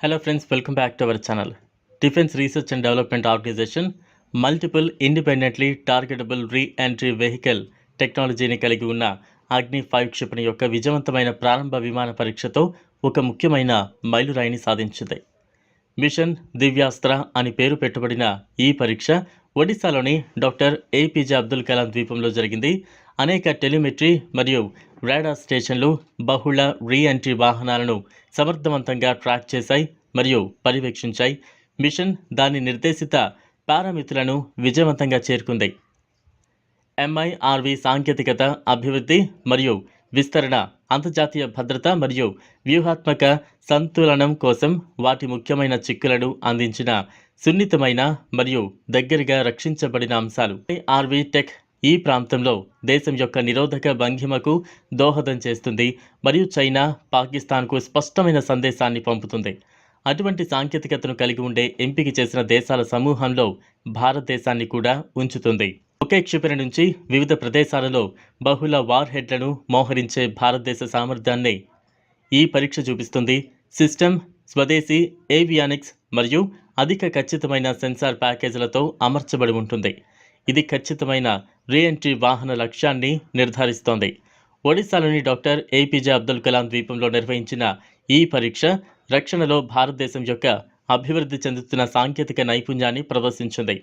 Hello friends welcome back to our channel defence research and development organisation multiple independently targetable reentry vehicle టెక్నాలజీని కలిగి ఉన్న అగ్ని five క్షిపణి యొక్క విజయవంతమైన ప్రారంభ విమాన పరీక్షతో ఒక ముఖ్యమైన మైలురాయిని సాధించింది. మిషన్ దివ్యాస్త్ర అని పేరు పెట్టబడిన ఈ పరీక్ష ఒడిశాలోని డాక్టర్ ఏపీజే అబ్దుల్ కలాం ద్వీపంలో జరిగింది. అనేక టెలిమెట్రీ మరియు రాడార్ స్టేషన్లు బహుళ రీఎంట్రీ వాహనాలను సమర్థవంతంగా ట్రాక్ చేశాయి మరియు పర్యవేక్షించాయి. మిషన్ దాని నిర్దేశిత పారామితులను విజయవంతంగా చేరుకుంది. ఎంఐఆర్వి సాంకేతికత అభివృద్ధి మరియు విస్తరణ అంతర్జాతీయ భద్రత మరియు వ్యూహాత్మక సంతులనం కోసం వాటి ముఖ్యమైన చిక్కులను అందించిన సున్నితమైన మరియు దగ్గరగా రక్షించబడిన అంశాలు. ఆర్వి టెక్ ఈ ప్రాంతంలో దేశం యొక్క నిరోధక భంగిమకు దోహదం చేస్తుంది మరియు చైనా పాకిస్తాన్కు స్పష్టమైన సందేశాన్ని పంపుతుంది. అటువంటి సాంకేతికతను కలిగి ఉండే ఎంపిక చేసిన దేశాల సమూహంలో భారతదేశాన్ని కూడా ఉంచుతుంది. ఒకే క్షిపణి నుంచి వివిధ ప్రదేశాలలో బహుళ వార్ హెడ్లను మోహరించే భారతదేశ సామర్థ్యాన్ని ఈ పరీక్ష చూపిస్తుంది. సిస్టమ్ స్వదేశీ ఏవియానిక్స్ మరియు అధిక ఖచ్చితమైన సెన్సార్ ప్యాకేజీలతో అమర్చబడి ఉంటుంది. ఇది ఖచ్చితమైన రీఎంట్రీ వాహన లక్ష్యాన్ని నిర్ధారిస్తోంది. ఒడిశాలోని డాక్టర్ ఏపీజే అబ్దుల్ కలాం ద్వీపంలో నిర్వహించిన ఈ పరీక్ష రక్షణలో భారతదేశం యొక్క అభివృద్ధి చెందుతున్న సాంకేతిక నైపుణ్యాన్ని ప్రదర్శించింది.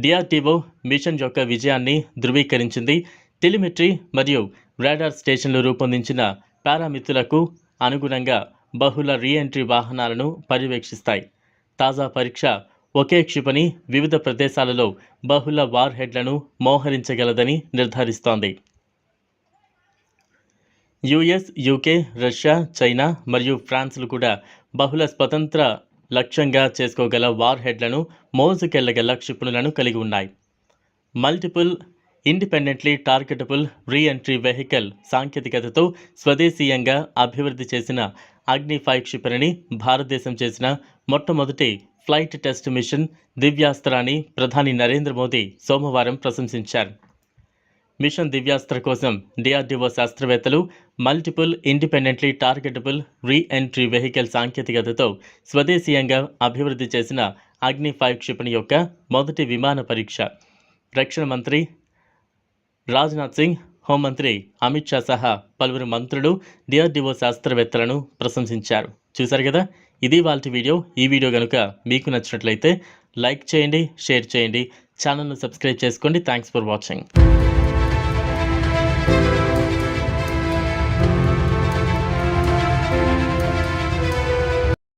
డిఆర్డీఓ మిషన్ యొక్క విజయాన్ని ధృవీకరించింది. టెలిమెట్రీ మరియు రాడార్ స్టేషన్లు రూపొందించిన పారామితులకు అనుగుణంగా బహుళ రీఎంట్రీ వాహనాలను పర్యవేక్షిస్తాయి. తాజా పరీక్ష ఒకే క్షిపణి వివిధ ప్రదేశాలలో బహుళ వార్ హెడ్లను మోహరించగలదని నిర్ధారిస్తోంది. యుఎస్ యూకే రష్యా చైనా మరియు ఫ్రాన్స్లు కూడా బహుళ స్వతంత్ర లక్ష్యంగా చేసుకోగల వార్ హెడ్లను మోజుకెళ్ళగల క్షిపణులను కలిగి ఉన్నాయి. Multiple independently targetable reentry vehicle సాంకేతికతతో స్వదేశీయంగా అభివృద్ధి చేసిన అగ్నిఫై క్షిపణిని భారతదేశం చేసిన మొట్టమొదటి ఫ్లైట్ టెస్ట్ మిషన్ దివ్యాస్త్రాన్ని ప్రధాని నరేంద్ర మోదీ సోమవారం ప్రశంసించారు. మిషన్ దివ్యాస్త్ర కోసం డిఆర్డీఓ శాస్త్రవేత్తలు multiple independently targetable reentry vehicle సాంకేతికతతో స్వదేశీయంగా అభివృద్ధి చేసిన అగ్ని ఫైవ్ క్షిపణి యొక్క మొదటి విమాన పరీక్ష. రక్షణ మంత్రి రాజ్నాథ్ సింగ్ హోంమంత్రి అమిత్ షా సహా పలువురు మంత్రులు డిఆర్డీఓ శాస్త్రవేత్తలను ప్రశంసించారు. చూశారు కదా? ఇది వాళ్ళ వీడియో. ఈ వీడియో కనుక మీకు నచ్చినట్లయితే లైక్ చేయండి షేర్ చేయండి ఛానల్ను సబ్స్క్రైబ్ చేసుకోండి. Thanks for watching.